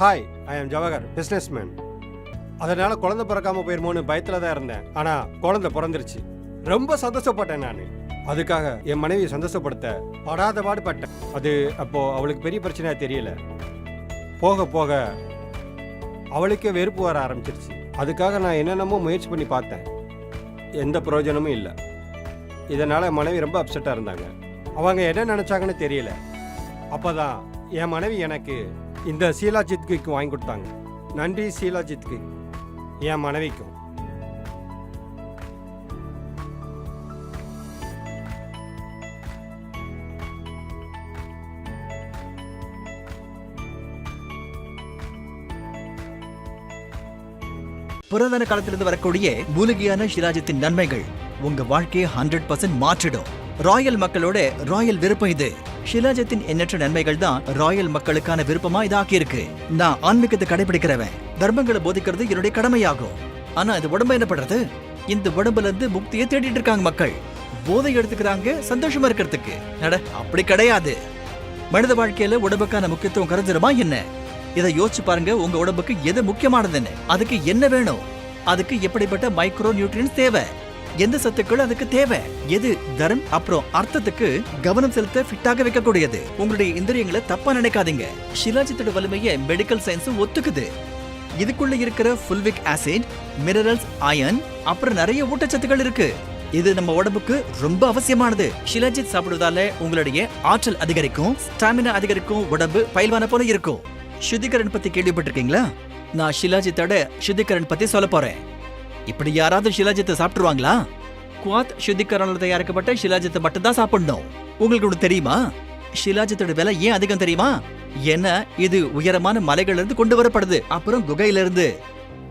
Hi I am Jawahar businessman அதனால் குழந்தை பிறக்காமல் போயிருமோன்னு பயத்தில் தான் இருந்தேன். ஆனால் குழந்தை பிறந்துருச்சு. ரொம்ப சந்தோஷப்பட்டேன் நான். அதுக்காக என் மனைவியை சந்தோஷப்படுத்த படாத பாடுபட்டேன். அது அப்போது அவளுக்கு பெரிய பிரச்சனையாக தெரியல. போக போக அவளுக்கே வெறுப்பு வர ஆரம்பிச்சிருச்சு. அதுக்காக நான் என்னென்னமோ முயற்சி பண்ணி பார்த்தேன். எந்த பிரயோஜனமும் இல்லை. இதனால் என் மனைவி ரொம்ப அப்செட்டாக இருந்தாங்க. அவங்க என்ன நினச்சாங்கன்னு தெரியல. அப்பதான் என் மனைவி எனக்கு இந்த சீலாஜித் கிக் வாங்கி கொடுத்தாங்க. நன்றி சீலாஜித் கிக் என் மனைவிக்கும். புராதன காலத்திலிருந்து வரக்கூடிய மூலிகையான ஷிராஜத்தின் நன்மைகள் உங்க வாழ்க்கையை ஹண்ட்ரட் பர்சன்ட் மாற்றிடும். ராயல் மக்களோட ராயல் விருப்பம் இது. ஷிலாஜத்தின் எண்ணற்ற நன்மைகள் தான் ராயல் மக்களுக்கான விருப்பமா இதாக்கி இருக்கு நான் ஆன்மீகத்தை கடைபிடிக்கிறவன். தர்மங்களை போதிக்கிறது என்னுடைய கடமையாகும். ஆனா இது உடம்பு என்ன பண்றது? இந்த உடம்புல இருந்து முக்தியை தேடிட்டு இருக்காங்க மக்கள். போதை எடுத்துக்கிறாங்க சந்தோஷமா இருக்கிறதுக்கு. நட அப்படி கிடையாது. மனித வாழ்க்கையில உடம்புக்கான முக்கியத்துவம் கரைஞ்சிருமா என்ன? இதை யோசிச்சு பாருங்க உங்க உடம்புக்கு எது முக்கியமானதுன்னு. அதுக்கு என்ன வேணும்? அதுக்கு எப்படிப்பட்ட மைக்ரோ நியூட்ரியன்ஸ் தேவை? எந்த சத்துக்கள் அதுக்கு தேவை? எது தரம்? அப்புறம் அர்த்தத்துக்கு கவனம் செலுத்த ஃபிட்டாக வைக்கக்கூடியது. உங்களுடைய இந்திரியங்களை தப்பா நினைக்காதீங்க. ஷிலாஜித்தோட வலிமையை மெடிக்கல் சயின்ஸும் ஒத்துக்குது. இதுக்குள்ள இருக்கிற ஃபுல்விக் ஆசிட் மினரல்ஸ் அயன் அப்புறம் நிறைய ஊட்டச்சத்துக்கள் இருக்கு. இது நம்ம உடம்புக்கு ரொம்ப அவசியமானது. ஷிலாஜித் சாப்பிடுவதால உங்களுடைய ஆற்றல் அதிகரிக்கும் ஸ்டாமினா அதிகரிக்கும் உடம்பு பயில்வான போல இருக்கும். சுத்திகரன் பத்தி கேள்விப்பட்டிருக்கீங்களா? நான் ஷிலாஜித்தோட சுத்திகரன் பத்தி சொல்ல போறேன். இப்படி யாராவது ஷிலாஜத்தை சாப்பிட்டுருவாங்களா? குவாத் சுத்திகரனில் தயாரிக்கப்பட்ட ஷிலாஜத்தை மட்டும் தான் சாப்பிடணும். உங்களுக்கு ஒன்று தெரியுமா? ஷிலாஜத்தோட விலை ஏன் அதிகம் தெரியுமா? ஏன்னா இது உயரமான மலைகள்ல இருந்து கொண்டு வரப்படுது. அப்புறம் குகையில இருந்து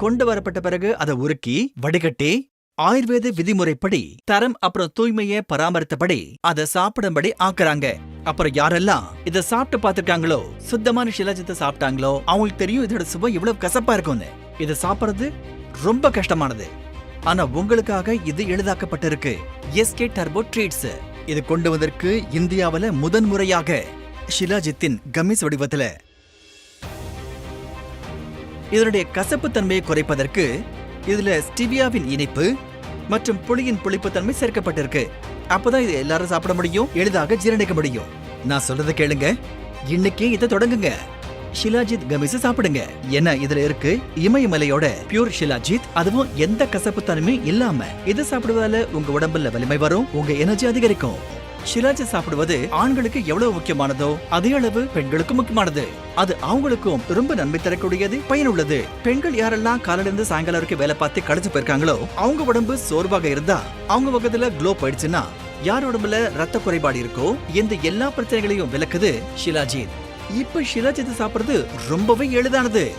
கொண்டு வரப்பட்ட பிறகு அதை உருக்கி வடிகட்டி ஆயுர்வேத விதிமுறைப்படி தரம் அப்புறம் தூய்மையை பராமரித்தபடி அதை சாப்பிடும்படி ஆக்குறாங்க. அப்புறம் யாரெல்லாம் இத சாப்பிட்டு பார்த்திருக்காங்களோ சுத்தமான ஷிலாஜத்தை சாப்பிட்டாங்களோ அவங்களுக்கு தெரியும் இதோட சுவை எவ்வளவு கசப்பா இருக்கும்னு. இதை சாப்பிடுறது ரொம்ப கஷ்டமானது. ஆனா உங்களுக்காக இது எளிதாக்கப்பட்டிருக்கு. எஸ்கே டர்போ ட்ரீட்ஸ் இது கொண்டு வந்திருக்கு இந்தியாவுல முதன்முறையாக. ஷிலாஜித்தின் கமிஸ் வடிவத்துல. இதனுடைய கசப்பு தன்மையை குறைப்பதற்கு இதுல ஸ்டிவியாவின் இனிப்பு மற்றும் புளியின் புளிப்புத்தன்மை சேர்க்கப்பட்டிருக்கு. அப்பதான் இது எல்லாரும் சாப்பிட முடியும் எளிதாக ஜீரணிக்க முடியும். நான் சொல்றதை கேளுங்க. இன்னைக்கே இதை தொடங்குங்க. ஷிலாஜித் கமிஸ் சாப்பிடுங்க. ஏன்னா இதுல இருக்கு இமயமலையோட பியூர் ஷிலாஜித். அதுவும் எந்த கசப்பு தன்மையும் இல்லாம இது சாப்பிடுவதால உங்க உடம்புல வலிமை வரும் உங்க எனர்ஜி அதிகரிக்கும். ஷிலாஜித் சாப்பிடுவது ஆண்களுக்கு எவ்வளவு முக்கியமானதோ அதே அளவு பெண்களுக்கு முக்கியமானது. அது அவங்களுக்கும் ரொம்ப நன்மை தரக்கூடியது பயனுள்ளது. பெண்கள் யாரெல்லாம் காலையிலிருந்து சாயங்காலம் வரைக்கும் வேலை பார்த்து களைச்சு போயிருக்காங்களோ அவங்க உடம்பு சோர்வாக இருந்தா அவங்க முகத்துல க்ளோ போயிடுச்சுன்னா யார் உடம்புல ரத்த குறைபாடு இருக்கோ இந்த எல்லா பிரச்சனைகளையும் விளக்குது ஷிலாஜித். இப்ப ஷிலாஜித் சாப்பிடுறது ரொம்பவே எளிதானது.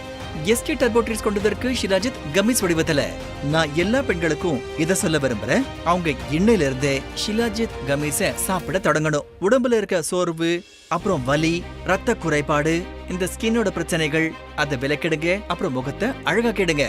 எஸ்கே டர்போட்ரிஸ் கொண்டதற்கு ஷிலாஜித் கமிஸ் வடிவத்துல. நான் எல்லா பெண்களுக்கும் இத சொல்ல விரும்புறேன். அவங்க இன்னையில இருந்தே ஷிலாஜித் கமிஸ சாப்பிட தொடங்கணும். உடம்புல இருக்க சோர்வு அப்புறம் வலி ரத்த குறைபாடு இந்த ஸ்கின்னோட பிரச்சனைகள் அதை விலக்கிடுங்க அப்புறம் முகத்தை அழகாக்கிடுங்க